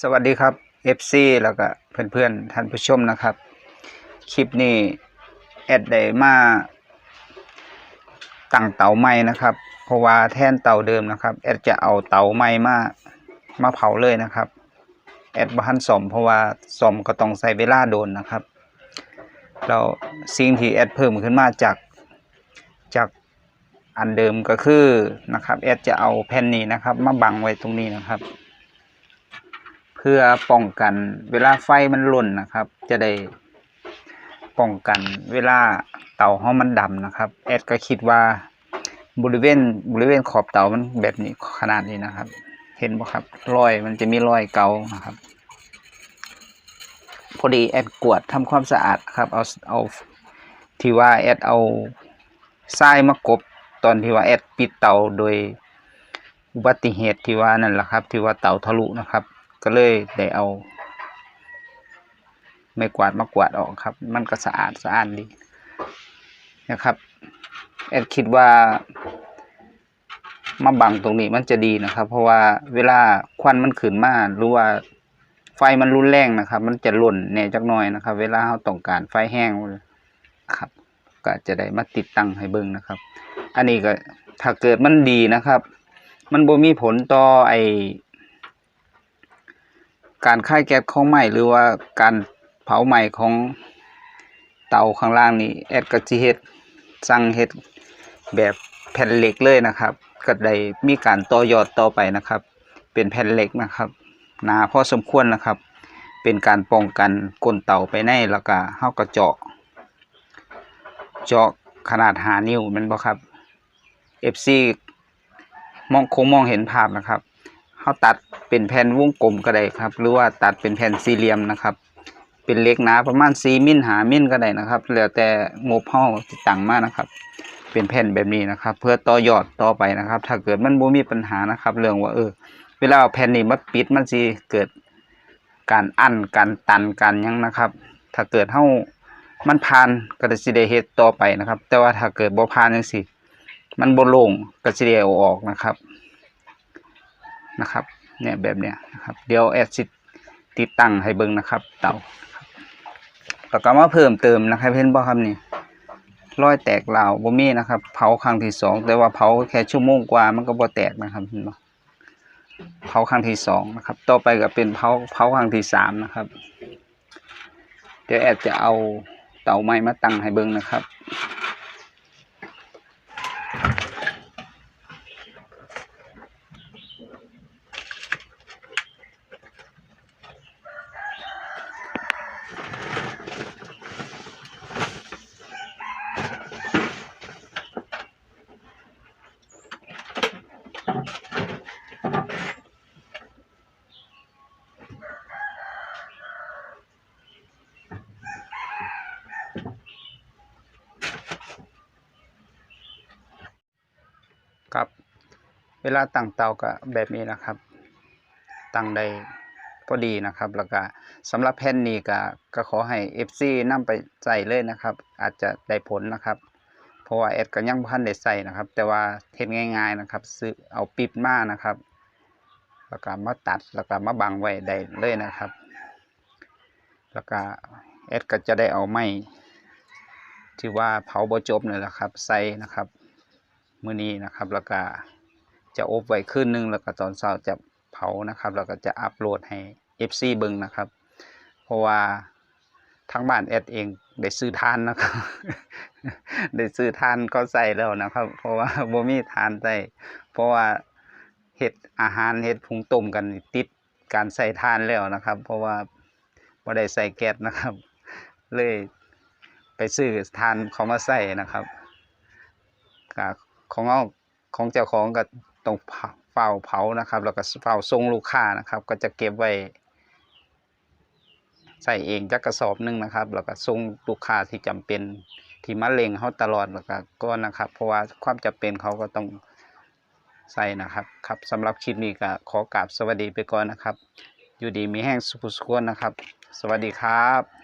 สวัสดีครับ FC แล้วก็เพื่อนๆท่านผู้ชมนะครับ คลิปนี้แอดได้มาตั้งเตาใหม่นะครับ เพราะว่าแทนเตาเดิมนะครับแอดจะเอาเตาใหม่มามาเผาเลยนะครับแอดบ้านสมเพราะว่าสมก็ต้องใช้เวลาโดนนะครับแล้วสิ่งที่แอดเพิ่มขึ้นมาจากจากอันเดิมก็คือนะครับแอดจะเอาแผ่นนี้นะครับ มาบังไว้ตรงนี้นะครับ พื่อป้องกัน เวลาไฟมันหล่นนะครับ จะได้ป้องกัน เวลาเตาห้องมันดำนะครับ แอดก็คิดว่าบริเวณบริเวณขอบเตามันแบบนี้ขนาดนี้นะครับ เห็นบ่ครับรอยมันจะมีรอยเกานะครับ พอดีแอดกวดทำความสะอาดครับ เอาเอาที่ว่าแอดเอาทรายมากบตอนที่ว่าแอดปิดเตาโดยอุบัติเหตุที่ว่านั่นแหละครับ ที่ว่าเตาทะลุนะครับ ก็เลยได้เอา ไม่กวาดมากวาดออกครับ มันก็สะอาดสะอาดดีนะครับแอดคิดว่ามาบังตรงนี้มันจะดีนะครับ เพราะว่าเวลาควันมันขึ้นมาหรือว่าไฟมันรุนแรงนะครับ มันจะหล่นแน่จักหน่อยนะครับ เวลาเราต้องการไฟแห้งครับ ก็จะได้มาติดตั้งให้เบิ่งนะครับ อันนี้ก็ถ้าเกิดมันดีนะครับ มันบ่มีผลต่อไอ การค่ายแก๊สของไหม้หรือว่าการเผาไหม้ของเตาข้างล่างนี่แอดก็สิเฮ็ดสั่งเฮ็ดแบบแผ่นเหล็กเลยนะครับ ก็ได้มีการต่อยอดต่อไปนะครับ เป็นแผ่นเหล็กนะครับหนาพอสมควรนะครับ เป็นการป้องกันก้นเตาไปในแล้วก็เฮาก็เจาะ เจาะขนาดหานิ้วมันบ่ครับ FC มองคงมองเห็นภาพนะครับ เขาตัดเป็นแผ่นวงกลมก็ได้ครับ หรือว่าตัดเป็นแผ่นสี่เหลี่ยมนะครับ เป็นเล็กหนาประมาณสี่มิลหามิลก็ได้นะครับ แล้วแต่งบห้องที่ตั้งมานะครับ เป็นแผ่นแบบนี้นะครับ เพื่อต่อยอดต่อไปนะครับ ถ้าเกิดมันบ่มีปัญหานะครับ เรื่องว่าเออ เวลาเอาแผ่นนี้มาปิดมันสิเกิดการอั้นการตันการยังนะครับ ถ้าเกิดเฮามันผ่านก็จะสิได้เฮ็ดต่อไปนะครับ แต่ว่าถ้าเกิดบ่ผ่านจังซี่มันบ่ลงก็สิได้เอาออกนะครับ นะครับเนี่ยแบบเนี้ยนะครับเดี๋ยวแอดสิติดตั้งให้เบิ่งนะครับ เตาครับแล้วก็มาเพิ่มเติมนะครับเห็นบ่ครับนี่รอยแตกราบ่มีนะครับ เผาครั้งที่สองแต่ว่าเผาแค่ชั่วโมงกว่ามันก็บ่แตกนะครับเห็นบ่เผาครั้งที่สองนะครับ ต่อไปก็เป็นเผาเผาครั้งที่สามนะครับ เดี๋ยวแอดจะเอาเตาไม้มาตั้งให้เบิ่งนะครับ ครับ เวลาตั้งเตาก็แบบนี้นะครับ ตั้งได้พอดีนะครับ แล้วก็สำหรับแผ่นนี้ก็ก็ขอให้ FC นำไปใส่เลยนะครับ อาจจะได้ผลนะครับ เพราะว่าแอดก็ยังบ่ทันได้ใส่นะครับ แต่ว่าเฮ็ดง่าย ๆนะครับ ซื้อเอาปิดมานะครับ แล้วก็มาตัดแล้วก็มาบังไว้ได้เลยนะครับ แล้วก็แอดก็จะได้เอาไม้ที่ว่าเผาบ่จบนี่แหละครับ ใส่นะครับ มื้อนี้นะครับ แล้วก็จะอบไว้คืนนึงแล้วก็ตอนเช้าจะเผานะครับ แล้วก็จะอัปโหลดให้ FC เบิ่งนะครับ เพราะว่าทางบ้านแอดเองได้ซื้อทานนะครับ ได้ซื้อทานก็ใส่แล้วนะครับ เพราะว่าบ่มีทานใส่เพราะว่าเฮ็ดอาหารเฮ็ดหุงต้มกันติดการใส่ทานแล้วนะครับ เพราะว่าบ่ได้ใส่แก๊สนะครับ เลยไปซื้อทานเขามาใส่นะครับก็ ของเอาของเจ้าของก็ต้องเฝ้าเผานะครับ แล้วก็เฝ้าส่งลูกค้านะครับ ก็จะเก็บไว้ ใส่เองจักกระสอบหนึงนะครับ แล้วก็ส่งลูกค้าที่จำเป็นที่มาเล็งเขาตลอดแล้วก็ก็นะครับ เพราะว่าความจำเป็นเขาก็ต้องใส่นะครับครับสำหรับคลิปนี้ก็ขอกราบสวัสดีไปก่อนนะครับ อยู่ดีมีแห้งสุขสุขนะครับ สวัสดีครับ